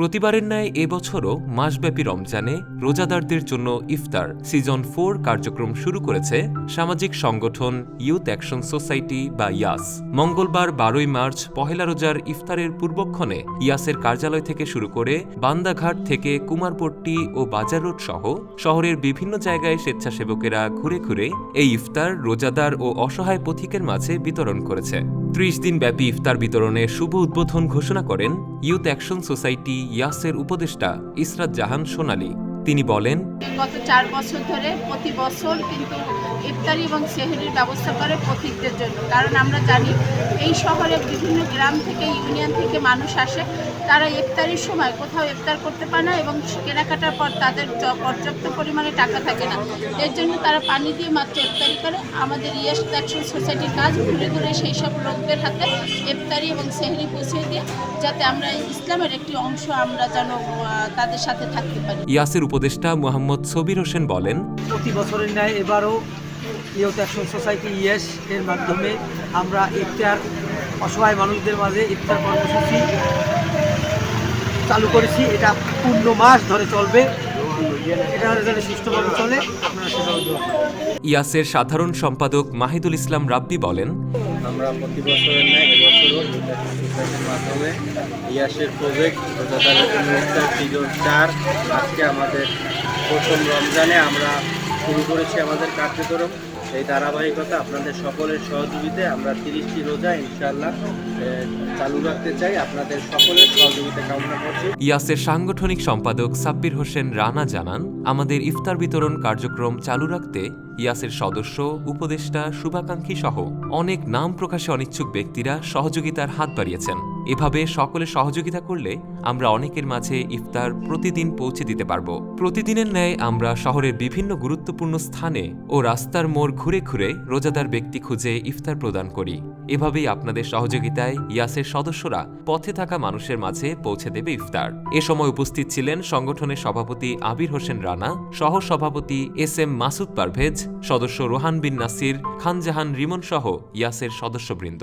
প্রতিবারের ন্যায় এবছরও মাসব্যাপী রমজানে রোজাদারদের জন্য ইফতার সিজন ফোর কার্যক্রম শুরু করেছে সামাজিক সংগঠন ইউথ অ্যাকশন সোসাইটি বা ইয়াস। মঙ্গলবার বারোই মার্চ পহেলা রোজার ইফতারের পূর্বক্ষণে ইয়াসের কার্যালয় থেকে শুরু করে বান্দাঘাট থেকে কুমারপট্টি ও বাজার রোড সহ শহরের বিভিন্ন জায়গায় স্বেচ্ছাসেবকেরা ঘুরে ঘুরে এই ইফতার রোজাদার ও অসহায় পথিকের মাঝে বিতরণ করেছে। ত্রিশ দিন ব্যাপী ইফতার বিতরণে শুভ উদ্বোধন ঘোষণা করেন ইউথ অ্যাকশন সোসাইটি ইয়াসের উপদেষ্টা ইসরাত জাহান সোনালী। তিনি বলেন, গত চার বছর ধরে প্রতি বছর কিন্তু ইফতারি এবং সেহরির ব্যবস্থা করে পথিকদের জন্য। কারণ আমরা জানি, এই শহরে বিভিন্ন গ্রাম থেকে, ইউনিয়ন থেকে মানুষ আসে। তারা ইফতারির সময় কোথাও ইফতার করতে পারে না এবং কেনাকাটার পর তাদের পর্যাপ্ত পরিমাণে টাকা থাকে না। এর জন্য তারা পানি দিয়ে মাত্র ইফতারি করে। আমাদের ইয়েস অ্যাকশন সোসাইটির কাজ ঘুরে ঘুরে সেই সব লোকদের হাতে ইফতারি এবং সেহরি পৌঁছে দিয়ে যাতে আমরা ইসলামের একটি অংশ আমরা যেন তাদের সাথে থাকতে পারি। ইয়াসের উপদেষ্টা মোহাম্মদ সবির হোসেন বলেন প্রতি বছরের ন্যায় এবারও ইয়ুথ অ্যাকশন সোসাইটি ইয়েস এর মাধ্যমে আমরা ইফতার অসহায় মানুষদের মাঝে ইফতার কর্মসূচি চালু করেছি এটা পূর্ণ মাস ধরে চলবে এটা যেন সুষ্ঠুভাবে চলে আপনারা সেটা দোয়া করবেন। ইয়াসের সাধারণ সম্পাদক মাহিদুল ইসলাম রাব্বি বলেন আমরা প্রতি বছরের ন্যায় এবছরও মাধ্যমে ইয়াসের প্রজেক্ট সিজন চার আজকে আমাদের প্রথম রমজানে আমরা শুরু করেছি আমাদের কার্যক্রম। এই ধারাবাহিকতা আপনাদের সকলের সহযোগিতায় আমরা তিরিশটি রোজা ইনশাআল্লাহ এ, চালু রাখতে চাই। আপনাদের সকলের সহযোগিতা কামনা করছি। ইয়াসের সাংগঠনিক সম্পাদক সাব্বির হোসেন রানা জানান আমাদের ইফতার বিতরণ কার্যক্রম চালু রাখতে ইয়াসের সদস্য উপদেষ্টা শুভাকাঙ্ক্ষী সহ অনেক নাম প্রকাশে অনিচ্ছুক ব্যক্তিরা সহযোগিতার হাত বাড়িয়েছেন। এভাবে সকলে সহযোগিতা করলে আমরা অনেকের মাঝে ইফতার প্রতিদিন পৌঁছে দিতে পারব। প্রতিদিনের ন্যায় আমরা শহরের বিভিন্ন গুরুত্বপূর্ণ স্থানে ও রাস্তার মোড় ঘুরে ঘুরে রোজাদার ব্যক্তি খুঁজে ইফতার প্রদান করি। এভাবেই আপনাদের সহযোগিতায় ইয়াসের সদস্যরা পথে থাকা মানুষের মাঝে পৌঁছে দেবে ইফতার। এ সময় উপস্থিত ছিলেন সংগঠনের সভাপতি আবির হোসেন রানা সহ সভাপতি এস এম মাসুদ পারভেজ, সদস্য রোহান বিন নাসির, খানজাহান রিমন সহ ইয়াসের সদস্যবৃন্দ।